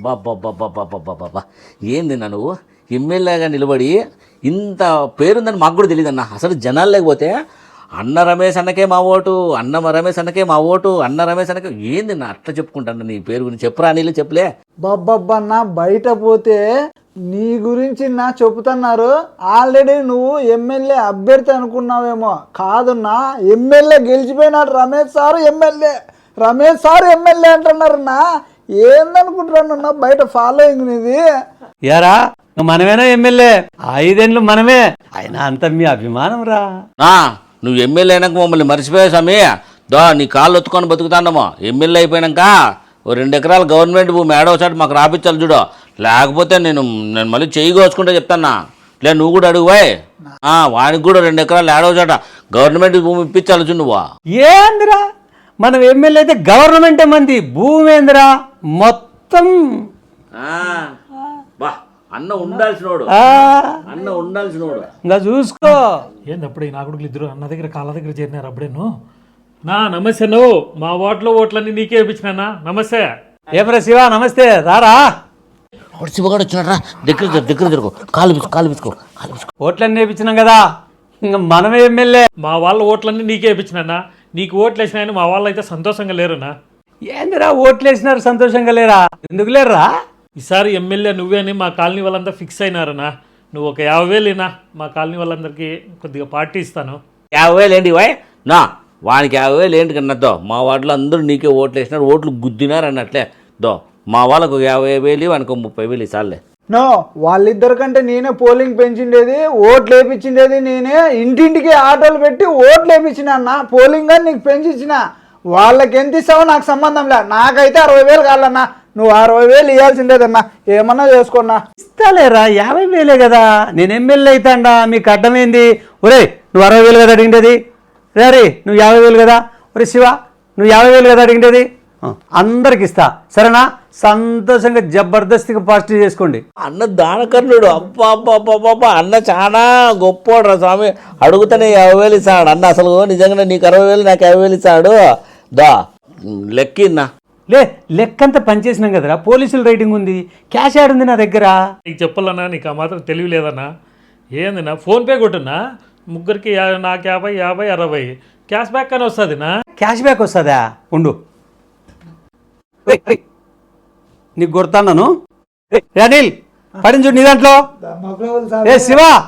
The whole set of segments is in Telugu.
బాబా ఏంది నువ్వు? ఎమ్మెల్యేగా నిలబడి ఇంత పేరుందని మాకు కూడా తెలియదు అన్న అసలు జనాలు లేకపోతే అన్న రమేష్ అన్నకే మా ఓటు అన్న రమేష్ అన్నకే మా ఓటు అన్న రమేష్ అన్నకే ఏంది నా అట్లా చెప్పుకుంటాను నీ పేరు గురించి? చెప్పురా నీళ్ళు చెప్పలే. బబ్బబ్బన్న బయట పోతే నీ గురించి నా చెబుతున్నారు. ఆల్రెడీ నువ్వు ఎమ్మెల్యే అభ్యర్థి అనుకున్నావేమో. కాదున్నా MLA గెలిచిపోయినాడు Ramesh sir MLA. Ramesh sir MLA అంటున్నారన్నా. ఏందనుకుంటున్నాను బయట ఫాలోయింగ్ నీది. యారా మనమేనా ఎమ్మెల్యే? ఐదేళ్ళు మనమే. అయినా అంత మీ అభిమానం రా. నా నువ్వు ఎమ్మెల్యే అయినాక మమ్మల్ని మర్చిపోయా స్వామి. దో నీ కాళ్ళు ఒత్తుకొని బతుకుతాండమో ఎమ్మెల్యే అయిపోయినాక ఓ రెండు ఎకరాల గవర్నమెంట్ భూమి ఏడో చాటు మాకు రాపించాలి చూడు. లేకపోతే నేను నేను మళ్ళీ చెయ్యి కోసుకుంటే చెప్తానా లే నువ్వు కూడా అడుగు పోయ్. ఆ వానికి కూడా రెండు ఎకరాలు ఏడవ చాట గవర్నమెంట్ భూమి ఇప్పించాలి చూ నువ్వు. ఏందిరా? మనం ఎమ్మెల్యే అయితే గవర్నమెంటే మంది. భూమి ఏందిరా? మొత్తం. బా అన్న ఉండాల్సినోడు. ఆ, అన్న ఉండాల్సినోడు. ఇంకా చూసుకో. ఏంది అప్పుడే నా కొడుకులు ఇద్దరు అన్న దగ్గర కాళ్ళ దగ్గర చేరినారు అప్పుడేను? నా నమస్తే నువ్వు. మా ఓట్లో ఓట్లన్నీ నీకే ఇప్పించినా నమస్తే. ఏమరా శివ నమస్తే. రారా? వాడు శివగాడు వచ్చినాడ్రా దగ్గర దగ్గర జరుగు కాలు పిసుకో కాలు పిసుకో కాలు పిసుకో. ఓట్లన్నీ వేయించినాం కదా. ఇంకా మనమే ఎమ్మెల్యే. మా వాళ్ళ ఓట్లన్నీ నీకే ఇప్పించినా నీకు ఓట్లు వేసినాయని మా వాళ్ళు అయితే సంతోషంగా లేరునా ఏందిరా ఓట్లు వేసినారు సంతోషంగా లేరా? ఎందుకు లేరా ఈసారి ఎమ్మెల్యే నువ్వే అని మా కాలనీ వాళ్ళంతా ఫిక్స్ అయినారనా? నువ్వు ఒక యాభై వేలు ఇనా మా కాలనీ వాళ్ళందరికీ కొద్దిగా పార్టీ ఇస్తాను. యాభై వేలు ఏంటి వాయ్ నా వానికి యాభై వేలు ఏంటి కన్నద్దో మా వాటిలో అందరూ నీకే ఓట్లు వేసినారు ఓట్లు గుద్దినారు అన్నట్లే. దో మా వాళ్ళకు ఒక యాభై వేలు వానికి ఒక ముప్పై వేలు ఇసాలే నో వాళ్ళిద్దరికంటే నేనే పోలింగ్ పెంచిండేది ఓట్లు వేపించిండేది నేనే. ఇంటింటికి ఆటోలు పెట్టి ఓట్లు వేపించిన అన్న పోలింగ్ అని నీకు పెంచిచ్చిన. వాళ్ళకి ఎంత ఇస్తావో నాకు సంబంధం లే. నాకైతే అరవై వేలు కావాలన్నా. నువ్వు అరవై వేలు ఇవ్వాల్సిందేదన్నా ఏమన్నా చేసుకోన్నా. ఇస్తాలేరా? యాభై వేలే కదా. నేను ఎమ్మెల్యే అవుతాండా మీకు అడ్డమైంది ఒరే నువ్వు అరవై వేలు కదా అడిగిండేది? రే రే నువ్వు యాభై వేలు కదా? ఒరే శివ నువ్వు యాభై వేలు కదా అడిగిండేది? ఆ, అందరికి ఇస్తా. సరేనా? సంతోషంగా జబర్దస్తిగా పార్టీ చేసుకోండి. అన్న దానకర్ణుడు. అబ్బా అబ్బా అబ్బా అబ్బా, అబ్బా అన్న చాలా గొప్పోడు రా స్వామి. అడుగుతానే యాభై వేలు ఇస్తాడు. అన్న అసలు నిజంగానే నీకు అరవై వేలు నాకు యాభై వేలు ఇస్తాడు. దా. లెక్కిన్నా లే లెక్కంతా పనిచేసినాం కదరా. పోలీసుల రైటింగ్ ఉంది. క్యాష్ యాడ్ ఉంది నా దగ్గర. నీకు చెప్పాలన్నా నీకు ఆ మాత్రం తెలివి లేదన్నా. ఏందినా ఫోన్పే కొట్టున్నా? ముగ్గురికి యా- నాకు యాభై యాభై అరవై. క్యాష్ బ్యాక్ అని వస్తుందినా? క్యాష్ బ్యాక్ వస్తుందా? ఉండు. ఏయ్, ఏయ్. నీకు కొడతాను అనిల్ పడింది చూడు నీ దాంట్లో. ఏ శివ.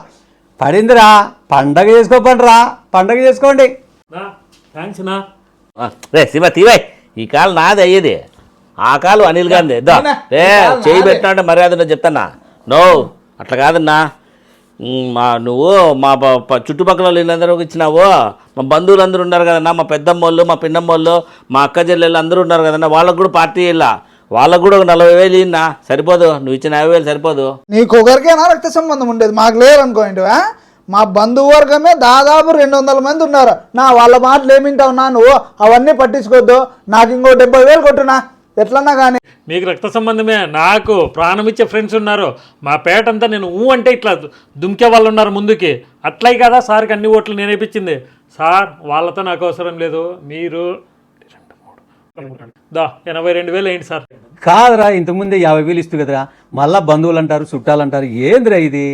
పడిందిరా. పండగ చేసుకోపండిరా. పండగ చేసుకోండి. నా థ్యాంక్స్ నా. రే శివ తీవై. ఈ కాలు నాది అయ్యేది ఆ కాలు అనిల్ గాంధీ దా? రే చేయి నాదే. పెట్టినా మర్యాద చెప్తానా నో అట్లా కాదన్నా. మా నువ్వు మా చుట్టుపక్కల వాళ్ళు వీళ్ళందరూ ఇచ్చినావు. మా బంధువులు అందరూ ఉన్నారు కదన్నా మా పెద్దమ్మ వాళ్ళు మా పిన్నమ్మ వాళ్ళు మా అక్క చెల్లెళ్ళు అందరూ ఉన్నారు కదన్నా. వాళ్ళకు కూడా పార్టీ ఇలా వాళ్ళకు కూడా ఒక నలభై వేలు ఇన్నా సరిపోదు. నువ్వు ఇచ్చిన యాభై వేలు సరిపోదు. నీకు ఒకరికైనా రక్త సంబంధం ఉండేది. మాకు లేరు అనుకోండి మా బంధువర్గమే దాదాపు రెండు వందల మంది ఉన్నారు. నా వాళ్ళ మాటలు ఏమింటావు నా నువ్వు? అవన్నీ పట్టించుకోవద్దు నాకు ఇంకో డెబ్బై వేలు కొట్టునా. ఎట్లన్నా కానీ మీకు రక్త సంబంధమే. నాకు ప్రాణం ఇచ్చే ఫ్రెండ్స్ ఉన్నారు. మా పేట అంతా నేను ఊ అంటే ఇట్లా దుమికే వాళ్ళు ఉన్నారు ముందుకి. అట్లయి కదా సార్కి అన్ని ఓట్లు నేను వేయించింది సార్ వాళ్ళతో నాకు అవసరం లేదు. మీరు దా ఎనభై రెండు వేలు ఏంటి సార్. కాదురా ఇంతకుముందే యాభై వేలు ఇస్తూ కదరా. మళ్ళా బంధువులు అంటారు చుట్టాలు అంటారు ఏందిరా ఇది?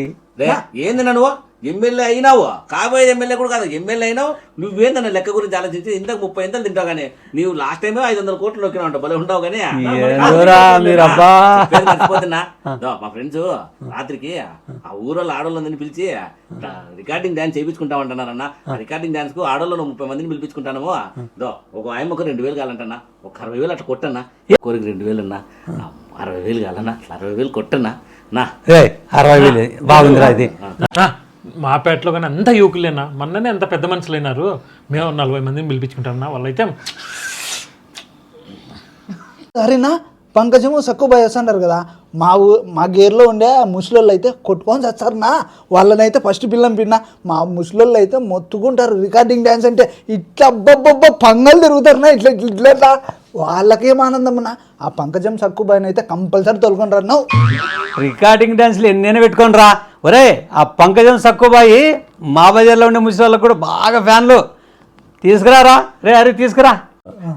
ఏంది నువ్వు ఎమ్మెల్యే అయినావు. కాబోయే ఎమ్మెల్యే కూడా కాదు. ఎమ్మెల్యే అయినావు. నువ్వేందన్న లెక్క గురించి ఆలోచించి ఇంతకు ముప్పై ఎంతలు తింటావు కానీ? నీవు లాస్ట్ టైమే ఐదు వందల కోట్లు నొక్కినా ఉంటావు భలే ఉంటావు కానీ? మర్చిపోతున్నా. మా ఫ్రెండ్స్ రాత్రికి ఆ ఊరోళ్ళ ఆడోళ్ళందరినీ పిలిచి రికార్డింగ్ డాన్స్ చేయించుకుంటా అంటున్నారన్న రికార్డింగ్ డాన్స్కు ఆడోళ్ళు ముప్పై మందిని పిలిపించుకుంటాను దో ఒక ఆయమ్మకు రెండు వేలు కావాలంటన్నా. ఒక అరవై వేలు అట్లా కొట్టన్నా. కోరికి రెండు వేలు అన్నా అరవై వేలు కావాలన్నా. అరవై వేలు కొట్టన్నా. నా. రే అరవై వేలు. బాగుందిరా ఇది. మా పేటలో కానీ అంత యువకులేనా మొన్ననే ఎంత పెద్ద మనుషులు అయినారు మేము నలభై మందిని పిలిపించుకుంటామన్నా వాళ్ళైతే సరేనా? పంకజము సక్కుబాయ్ వస్తుంటారు కదా. మా ఊ మా గేర్లో ఉండే ఆ ముసలోళ్ళు అయితే కొట్టుకొని చచ్చారు నా వాళ్ళనైతే ఫస్ట్ పిల్లం పిన్న. మా ముసలోళ్ళు అయితే మొత్తుకుంటారు. రికార్డింగ్ డ్యాన్స్ అంటే ఇట్లా అబ్బబ్బబ్బ పంగలు తిరుగుతారునా? ఇట్లా ఇట్లా ఇట్లా. వాళ్ళకేం ఆనందం ఆ పంకజం సక్కుబాయ్ని అయితే కంపల్సరీ తొలుకొని నువ్వు రికార్డింగ్ డాన్స్లు ఎన్నైనా పెట్టుకోండి రా. ఒరే ఆ పంకజం సక్కుబాయి మా బజార్లో ఉండే ముసలి వాళ్ళకు కూడా బాగా ఫ్యాన్లు. తీసుకురారా రే. అరే తీసుకురా.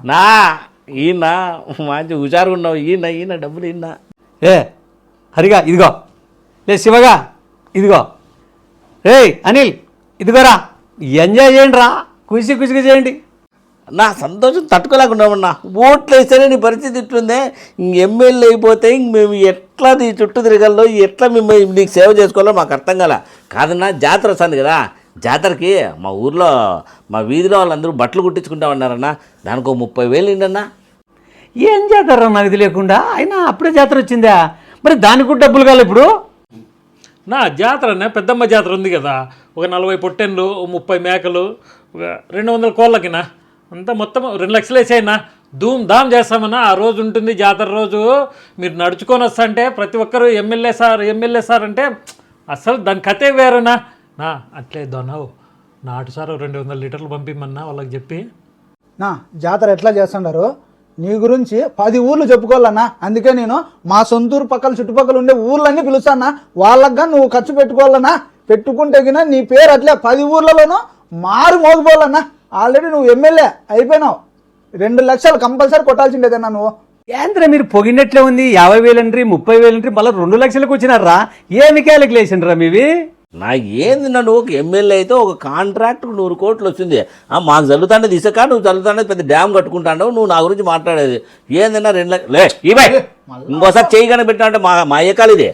నా ఈయన మంచి హుషారుగా ఉన్నావు. ఈయన ఈయన డబ్బులు ఈయన. ఏ హరిగా ఇదిగో. లే శివగా ఇదిగో. రేయ్ అనిల్ ఇదిగోరా. ఎంజాయ్ చేయండి రా. కుసి కుసిగా చేయండి. నా సంతోషం తట్టుకోలేకుండా ఉన్నా. ఓట్లు వేస్తేనే నీ పరిస్థితి ఇట్లుందే. ఇంక ఎమ్మెల్యే అయిపోతే ఇంక మేము ఎట్లా నీ చుట్టూ తిరగాలో ఎట్లా మేము నీకు సేవ చేసుకోవాలో మాకు అర్థం కాల. కాదన్నా జాతర వస్తుంది కదా. జాతరకి మా ఊర్లో మా వీధిలో వాళ్ళందరూ బట్టలు కుట్టించుకుంటా ఉన్నారన్నా. దానికి ఒక ముప్పై వేలు ఏంటన్నా ఏం చేస్తారా నాకు ఇది లేకుండా? అయినా అప్పుడే జాతర వచ్చిందా? మరి దానికి కూడా డబ్బులు కావాలి ఇప్పుడు? నా జాతర అన్న పెద్దమ్మ జాతర ఉంది కదా. ఒక నలభై పొట్టెన్లు ముప్పై మేకలు ఒక రెండు వందల కోళ్ళకినా. అంతా మొత్తం రెండు లక్షలు వేసేయన్నా. ధూమ్ ధామ్ చేస్తామన్నా. ఆ రోజు ఉంటుంది జాతర రోజు. మీరు నడుచుకొని వస్తంటే ప్రతి ఒక్కరు ఎమ్మెల్యే సార్ ఎమ్మెల్యే సార్ అంటే అసలు దాని కథే వేరేనా? నా అట్లే దొనవు. నాటు సార్ రెండు వందల లీటర్లు పంపిమన్నా వాళ్ళకి చెప్పి. నా జాతర ఎట్లా చేస్తుండారు? నీ గురించి పది ఊర్లు చెప్పుకోవాలన్నా. అందుకే నేను మా సొంతూరు పక్కల చుట్టుపక్కల ఉండే ఊర్లన్నీ పిలుస్తానా వాళ్ళగా నువ్వు ఖర్చు పెట్టుకోవాలన్నా. పెట్టుకుంటే నీ పేరు అట్లే పది ఊర్లలోనూ మారు మోగిపోవాలన్నా. ఆల్రెడీ నువ్వు ఎమ్మెల్యే అయిపోయినావు. రెండు లక్షలు కంపల్సరీ కొట్టాల్సిండేదన్నా నువ్వు ఏంద్రా మీరు పొగినట్లే ఉంది? యాభై వేలంట్రీ ముప్పై వేలంట్రీ మళ్ళీ రెండు లక్షలకు వచ్చినారా? ఏమి క్యాలిక్యులేషన్ రా మీవి? నా ఏంది నన్ను? ఒక ఎమ్మెల్యే అయితే ఒక కాంట్రాక్ట్ నూరు కోట్లు వచ్చింది. ఆ, మాకు చల్లుతాండే దిశక నువ్వు చల్లుతాండే పెద్ద డ్యామ్ కట్టుకుంటాండవు నువ్వు నా గురించి మాట్లాడేది. ఏందన్నా రెండు లక్ష? లే ఇవే. ఇంకోసారి చేయి కనుక పెట్టా అంటే మా మా అయ్యకాలు ఇది.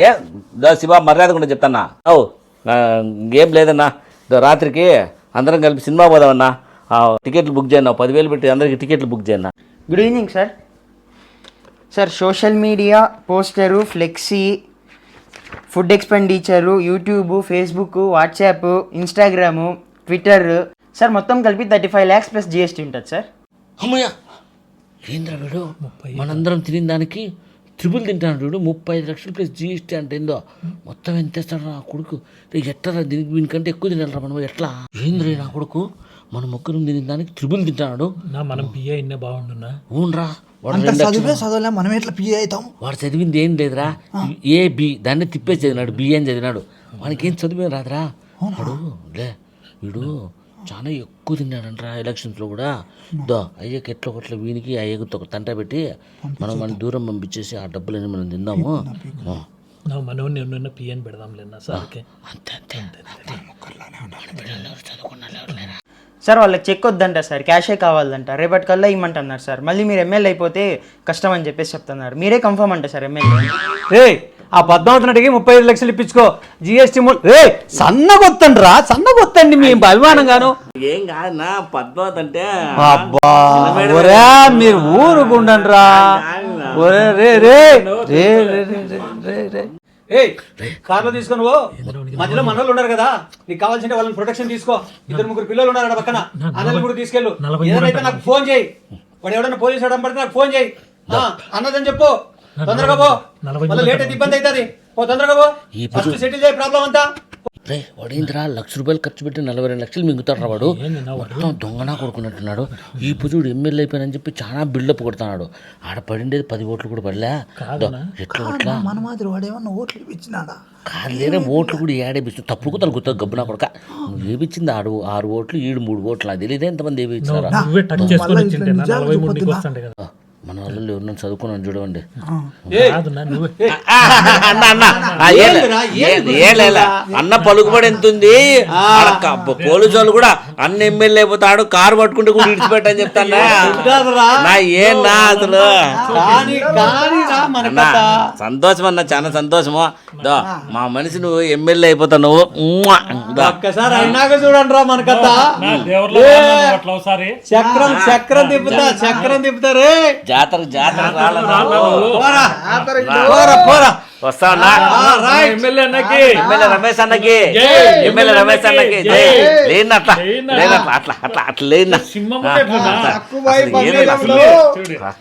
ఏ దా శివ మర్యాద కూడా చెప్తానా? ఓ ఇంకేం లేదన్నా. దా రాత్రికి అందరం కలిపి సినిమా పోదామన్నా. ఆ, టికెట్లు బుక్ చేయన్నా. పదివేలు పెట్టి అందరికి టికెట్లు బుక్ చేయన్నా. Good evening sir. Sir social media poster flexi food expenditure YouTube Facebook WhatsApp Instagram Twitter. Sir మొత్తం కలిపి thirty five lakhs plus GST ఉంటుంది సార్. అమ్మయ్య! ఏంద్రా వీడు? మనందరం తినిన దానికి త్రిపుల్ తింటాను వీడు ముప్పై ఐదు లక్షలు ప్లస్ జీఎస్టీ అంటే ఏందో. మొత్తం ఎంత ఇస్తాడు నా కొడుకు? రే ఎట్లా దీనికి వీనికంటే ఎక్కువ తినాలరా మనం ఎట్లా? ఏంద్రా నా కొడుకు? మన ముగ్గురు తినిన దానికి త్రిపుల్ తింటాడు. నా మనం పిఏ ఇన్నే బాగుండున్నా ఊన్రా వాడు అంత రెండు చదివే చదవలే మనం ఎట్లా పిఏ అవుతాం? వాడు చదివింది ఏం లేదురా. ఏ బి దాన్ని తిప్పేసి చదివినాడు బి అని చదివినాడు. వానికి ఏం చదివే రాదురా? వాడు లే వీడు చాలా ఎక్కువ తిన్నాడంట్రా ఎలక్షన్స్లో కూడా. దో అయ్యకి ఎట్లా ఒకట్ల వీనికి అయ్యకు ఒక తంట పెట్టి మనం మన దూరం పంపించేసి ఆ డబ్బులన్నీ మనం తిందాము. ఆ, నా మనోని ఉన్న పిఎన్ పెడదాంలేనా సార్కి అంతే అంతే అంతే సార్ వాళ్ళకి చెక్ వద్దంట సార్ క్యాషే కావాలంట. రేపటి కల్లా ఇమ్మంటున్నారు సార్. మళ్ళీ మీరు ఎమ్మెల్యే అయిపోతే కష్టం అని చెప్పేసి చెప్తున్నారు. మీరే కన్ఫర్మ్ అంట సార్ ఎమ్మెల్యే ఆ పద్మావతిని అడిగి ముప్పై ఐదు లక్షలు ఇప్పించుకో. జిఎస్టీ ఏ సన్నగొత్తండి రా సన్నగొత్తండి మీ అభిమానంగాను. ఏం కాదన్నా పద్మావతి అంటే అబ్బా ఒరే మీరు ఊరుకుండండి రా కార్లో తీసుకుని ఓ మధ్యలో మన ఉన్నారు కదా నీకు కావాల్సిన వాళ్ళని ప్రొటెక్షన్ తీసుకో. ఇద్దరు ముగ్గురు పిల్లలు ఉన్నారు పక్కన. అన్నలు కూడా తీసుకెళ్ళు. ఏదైతే నాకు ఫోన్ చేయి. వాడు ఎవడన్నా పోలీసు పడితే నాకు ఫోన్ చేయి. అన్నదని చెప్పు. తొందరగా పో. మళ్ళీ లేట్ అయితే ఇబ్బంది అవుతుంది. పో తొందరగా పో. ఈ ఫస్ట్ సెటిల్ చేయి ప్రాబ్లం అంతా. రే వాడేంద్రా? లక్ష రూపాయలు ఖర్చు పెట్టి నలభై రెండు లక్షలు మింగుతాడు వాడు? మొత్తం దొంగనా కొడుకున్నట్టున్నాడు. ఈ పుజుడు ఎమ్మెల్యే అయిపోయినని చెప్పి చాలా బిల్డప్ కొడుతున్నాడు. ఆడ పడిండేది పది ఓట్లు కూడా పడలే. ఎట్లా మన మాదిరి వాడేమన్నా ఓట్లు ఇచ్చినాడా కాదులేరే ఓట్లు కూడా ఏడేపిస్తుంది తప్పుడు తలుగుతావు గబ్బునా కొడక. నువ్వు ఏపిచ్చింది ఆడు? ఆరు ఓట్లు ఈడు మూడు ఓట్లు? నాకు తెలియదు ఎంతమంది నువ్వే మన వాళ్ళు ఎవరు చదువుకున్నాను చూడండి అన్న పలుకుబడి ఎంత ఉంది? పోలీసు వాళ్ళు కూడా అన్న ఎమ్మెల్యే పోతాడు కారు పట్టుకుంటే కూడా విడిచిపెట్టని చెప్తానా నా ఏనా అసలు? సంతోషం అన్న చాలా సంతోషము. దో మా మనిషి నువ్వు ఎమ్మెల్యే అయిపోతావు నువ్వు. ఒక్కసారి అయినాక చూడండి రా మన కథ. చక్రం చక్రం తిప్పుతా చక్రం తిప్పుతారే జాతర జాతర పోరా పోరా పోరా వస్తా ఉన్నా ఎమ్మెల్యే అన్నకి. ఎమ్మెల్యే రమేష్ అన్నకి. ఎమ్మెల్యే రమేష్ అన్నకి. జై. లేని అట్లా లేని అట్లా అట్లా అట్లా అట్లా లేని?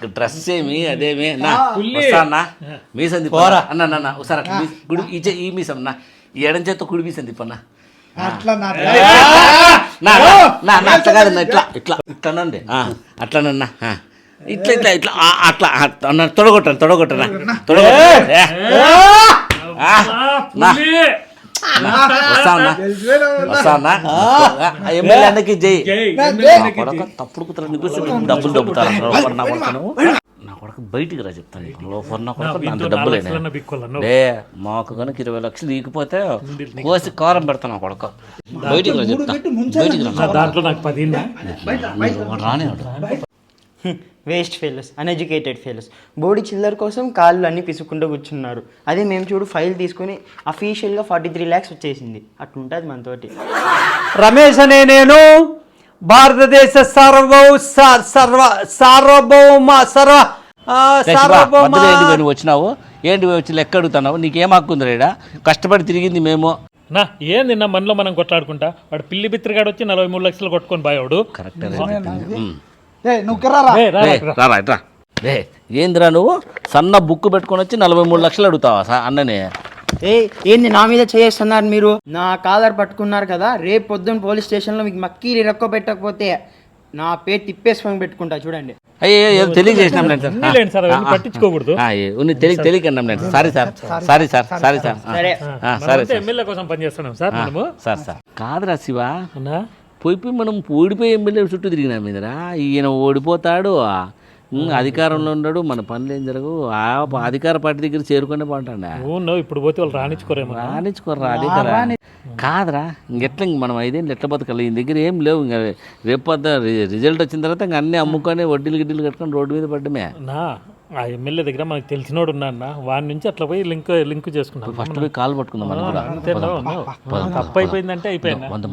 డ్రెస్ ఏమి అదేమి నా? వస్తా అన్న మీసం తిప్ప అన్న అన్న, అన్న ఒకసారి అట్లా మీ- గుడి ఈ చే- ఈ మీసం నా. ఈ ఎడం చేత కుడి మీసం తిప్పన్న అట్లా నా నా నా, ఇట్లా ఇట్లా. ఇట్లానండి. ఆ, అట్లానన్నా. ఇట్లా ఇట్లా ఇట్లా. అట్లా. అన్న తొడగొట్టను? తొడగొట్టనా ఎమ్మెల్యేకి జై. తప్పుడు కుతరా డబ్బులు దొబ్బుతాను నా కొడుకు బయటికి రా చెప్తాను నా డబ్బులు ఏ మాకు కనుక ఇరవై లక్షలు ఈగిపోతే కోసి కారం పెడతాను నా కొడుకు. బయటికి రా చెప్తాను బయటికి రా. దాంట్లో నాకు పది వేస్ట్ ఫెయిల్స్ అన్ఎడ్యుకేటెడ్ ఫెయిల్స్ బోడి చిల్లర కోసం కాళ్ళు అన్ని పిసుకుంటూ కూర్చున్నారు. అదే మేము చూడు ఫైల్ తీసుకొని అఫీషియల్గా ఫార్టీ త్రీ ల్యాక్స్ వచ్చేసింది. అట్లుంటుంది మనతోటి. రమేష్ అనే నేను భారతదేశ సర్వ సార్వభౌమ సర్వ సార్వభౌమ. నువ్వు వచ్చినావు? ఏంటి పోయి వచ్చి లెక్క అడుగుతున్నావు? నీకేం హక్కు ఉంది రేడా? కష్టపడి తిరిగింది మేము. నా ఏంది నా మనలో మనం కొట్లాడుకుంటా? వాడు పిల్లి బిత్తిరిగాడు వచ్చి నలభై మూడు లక్షలు కొట్టుకొని బాయాడు కరెక్ట్ రా, ఏందిరా నువ్వు? సన్న బుక్ పెట్టుకొని వచ్చి నలభై మూడు లక్షలు అడుగుతావా సా- అన్నని? ఏ ఏంది నా మీద చేస్తున్నారు మీరు? నా కాలర్ పట్టుకున్నారు కదా రేపు పొద్దున్న పోలీస్ స్టేషన్లో మీకు మక్కీలు రొక్క పెట్టకపోతే నా పేరు తిప్పేసుకొని పెట్టుకుంటా చూడండి. అయ్యే ఏదో తెలియజేసినాం నేను సార్. అన్నీ లేండి సార్ అవన్నీ పట్టించుకోకూడదు. ఆ, ఏ, ఉన్ని తెలియ తెలియకన్నాం నేను sorry. Sir sorry. Sir sorry. Sir సరే. ఆ, సరే సార్. ఎమ్మెల్యే కోసం పనిచేస్తున్నాం సార్ మనము. Sir sir. కాదురా శివ. అన్నా? పోయి పోయి మనం ఓడిపోయి ఎమ్మెల్యే చుట్టూ తిరిగినాం మీదరా? ఈయన ఓడిపోతాడు. అధికారంలో ఉన్నాడు. మన పనులు ఏం జరగవు. ఆ అధికార పార్టీ దగ్గర చేరుకునే బాగుంటాడా ఇప్పుడు పోతే వాళ్ళు రాణించుకోరేమో. అధికార కాదురా ఇంకెట్లా ఇంక మనం ఐదేళ్ళు ఎట్లా బతకాలి? ఈయన దగ్గర ఏం లేవు. ఇంకా రేపు రిజల్ట్ వచ్చిన తర్వాత ఇంక అన్నీ అమ్ముకొని వడ్డీలు గిడ్డీలు కట్టుకొని రోడ్డు మీద పడ్డమే. ఆ ఎమ్మెల్యే దగ్గర మనకు తెలిసినోడు ఉన్నా వాడి నుంచి అట్లా పోయి లింక్ లింక్ చేసుకున్నాం ఫస్ట్ పోయి కాలు పట్టుకుందాం మనం కూడా. తప్పు అయిపోయిందంటే అయిపోయిందా. వంద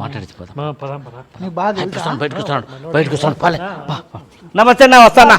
బయటకు వస్తాడు బయటకు పా. నమస్తే అన్న వస్తానా?